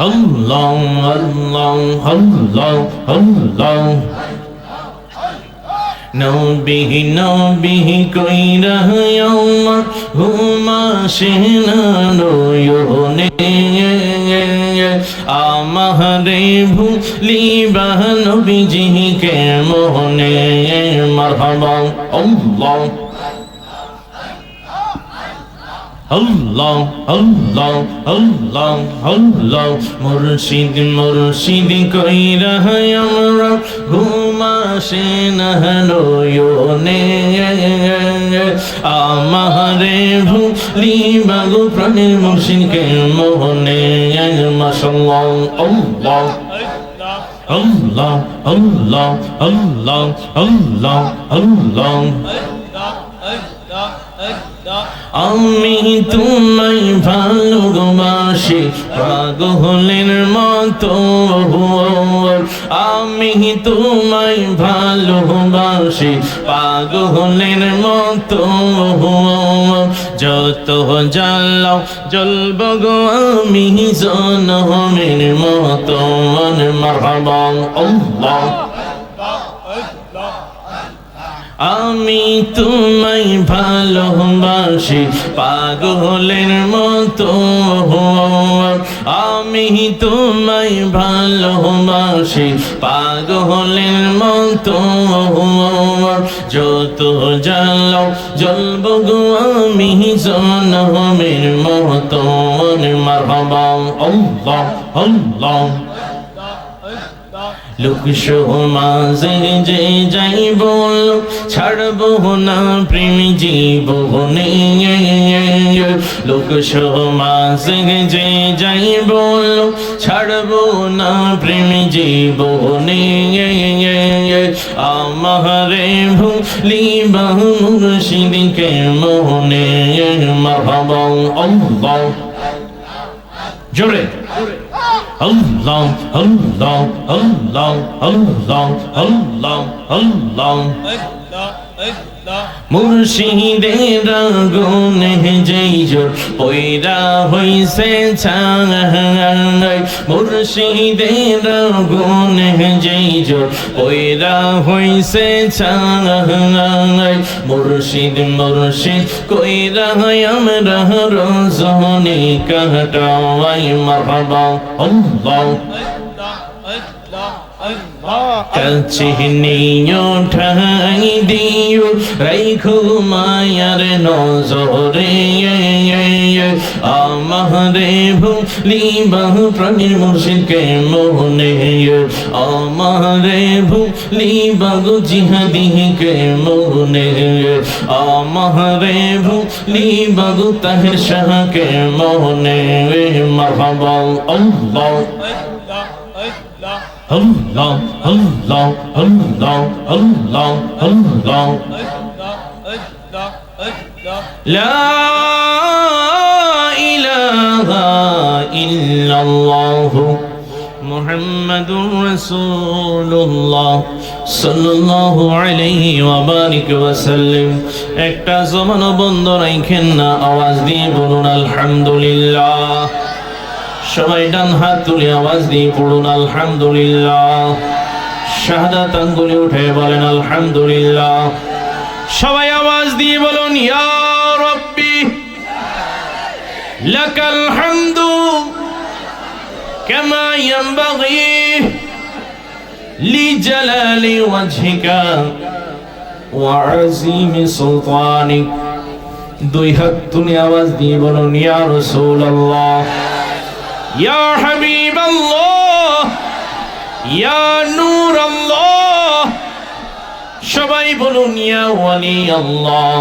Allah, Allah, Allah, Allah. নবী নবী কইরা আমার হুমা সেনা নয়নে আমারে ভুলিবা নবীজিকে মোহনে মারহাবা আল্লাহ আল্লাহ আল্লাহ আল্লাহ আল্লাহ মুর্শিদ মুর্শিদ কইরা আমরা ঘুমাসে নহনয়নে আমারে ভুলি বাগু প্রাণের মুর্শিদকে মোহনে মাশাল্লাহ আল্লাহ আল্লাহ আল্লাহ আল্লাহ আল্লাহ আল্লাহ আমি তোমায় ভালোবাসি, পাগলের মতো আমি তোমায় ভালোবাসি, পাগলের মতো যত জ্বালাও, জ্বলব গো আমি জনমের মতো, মন মারহাবা আল্লাহ। আমি তোমায় ভালোবাসি, পাগলের মতো আমি তোমায় ভালোবাসি, পাগলের মতো যত জ্বালাও, জ্বলব গো আমি জনমের মতো মারহাবা। আল্লাহ আল্লাহ। লোক সমাজে যে যাই বল, ছাড়ব না প্রেম জীবনে লোক সমাজে যে যাই বল, ছাড়ব না প্রেম জীবনে আমারে ভুলি বাহু মুর্শিদকে মোহনে মাহবা আল্লাহ। জোরে। আল্লাহ আল্লাহ আল্লাহ আল্লাহ আল্লাহ আল্লাহ মুর্শিদের গুনে যেই জোর পয়রা হইছে ছাঙাই মুর্শিদের গুনে যেই জোর পয়রা হইছে ছাঙাই মুর্শিদ মুর্শিদ, কইরা আমরা রজনী কাটাওয়াই মারহাবা। আল্লাহ। কাছে নিও ঠাই দিও, রাইখো মায়ার নজরে। আমারে ভুলি বাহু প্রাণীর মুর্শিদকে মনে। আমারে ভুলি বাগু জিহাদিকে মোহনে আমারে ভুলি বাগু তাহের শাহকে মোহনে মারহাবা আল্লাহ Allah, Allah, Allah, Allah, Allah. لا إله إلا الله محمد رسول الله একটা জমানো বন্ধ রাখেন না, আওয়াজ দিয়ে বলুন আলহামদুলিল্লাহ। সবাই ডান হাত তুলে আওয়াজ দিয়ে পড়ুন আলহামদুলিল্লাহ। শাহাদাত আঙ্গুলি উঠে বলেন আলহামদুলিল্লাহ। সবাই আওয়াজ দিয়ে বলুন, ইয়া রব্বি, লাকাল হামদু, কামা ইয়ানবাগি। ওয়াজহিকা ওয়া আযীমি সুলতানিক দুই হাত তুলে আওয়াজ দিয়ে বলুন, ইয়া রাসূলুল্লাহ, ইয়া হাবিবাল্লাহ, ইয়া নূর আল্লাহ সবাই বলুন, ইয়া ওয়ালি আল্লাহ